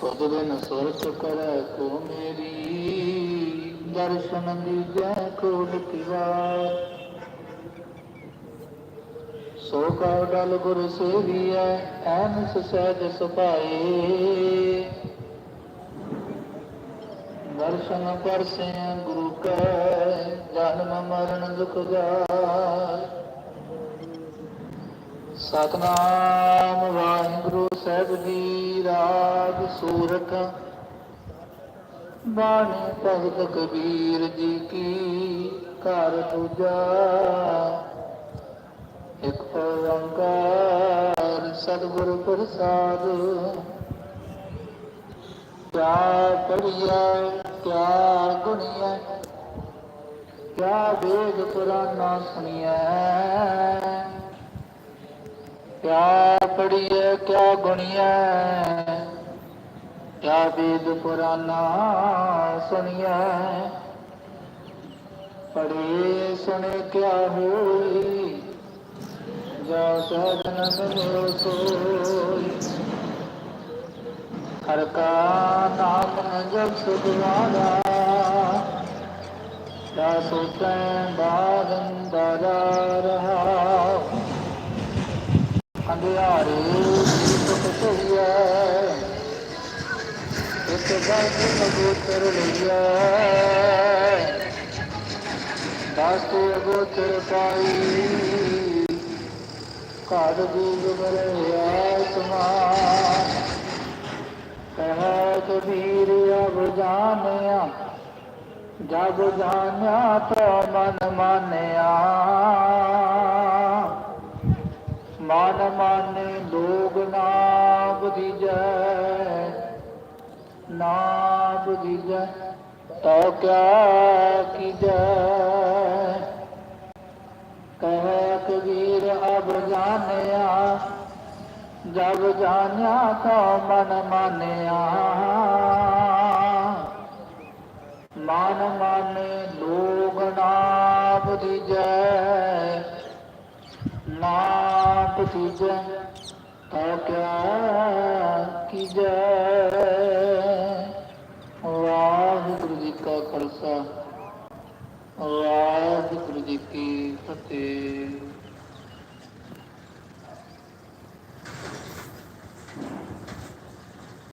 ਤੁਧ ਸੁਰਤ ਕਰੈ ਕੋ ਮੇਰੀ, ਦਰਸ਼ਨ ਦੀਜੈ ਕੋਟ ਤਿਵਾਰ ਸੋ ਕਾ ਡਲ ਗੁਰ ਸੇਵੀਐ, ਐਨਸ ਸਹਿਜ ਸੁਭਾਏ। ਦਰਸ਼ਨ ਪਰਸੈ ਗੁਰੂ ਕੈ, ਜਨਮ ਮਰਨ ਦੁਖ ਜਾਏ। ਸਤਨਾਮ ਵਾਹਿਗੁਰੂ ਸਾਹਿਬ ਜੀ, ਰਾਗ ਸੂਰਤ। ਬਾਣੀ ਭਗਤ ਕਬੀਰ ਜੀ ਕੀ ਘਰ ਦੂਜਾ। ਇੱਕ ਓੰਕਾਰ ਸਤਿਗੁਰ ਪ੍ਰਸਾਦ। ਕਿਆ ਪੜੀਐ ਕਿਆ ਗੁਣੀਐ, ਕਿਆ ਵੇਦ ਪੁਰਾਣਾ ਸੁਣੀਐ। ਕਿਆ ਪੜੀਐ ਕਿਆ ਗੁਣੀਐ ਕਿਆ ਵੇਦ ਪੁਰਾਨਾ ਸੁਣੀਐ ਪੜੇ ਸੁਣੇ ਕਿਆ ਹੋਈ? ਜਾ ਸਾਧਨ ਮਿਲੋ ਸੋਈ। ਹਰ ਕਾ ਨਾਮ ਜਪ ਸੁਖਵਾਰਾ ਜਾ ਸੋਚੈ ਬਾਰੰਦਾਰਾ ਰਹਾ ਅੰਧਿਆਰੇ ਦੀ ਸੁਖ ਸਹੀਐ ਇਕ ਗੱਲ ਅਗੋਚਰ ਲਈਐ ਦਾਸ ਅਗੋਚਰ ਪਾਈ ਘਰ ਜੀਵ ਮਰਿਆ ਸਮਾਨ। ਕਹਿ ਕਬੀਰ ਅਬ ਜਾਣਿਆ ਜਗ ਜਾਣਿਆ ਤੋ ਮਨ ਮਾਨਿਆ ਮਨ ਮਾਨੇ ਲੋਗ ਨਾ ਬੁਝੀਜੈ, ਨਾ ਬੁਝੀਜੈ ਤੋ ਕਿਆ ਕੀਜੈ। ਕਹਿ ਕਬੀਰ ਅਬ ਜਾਣਿਆ, ਜਬ ਜਾਣਿਆ ਤੋ ਮਨ ਮਾਨਿਆ। ਮਨ ਮਾਨੇ ਲੋਗ ਨਾ ਬੁਝੀਜੈ ਨਾ ਬੁਝੀਜੈ। ਤੋ ਕੀ ਕੀਜੈ ਵਾਹਿਗੁਰੂ ਜੀ ਕਾ ਖਾਲਸਾ ਵਾਹਿਗੁਰੂ ਜੀ ਕੀ ਫਤਿਹ।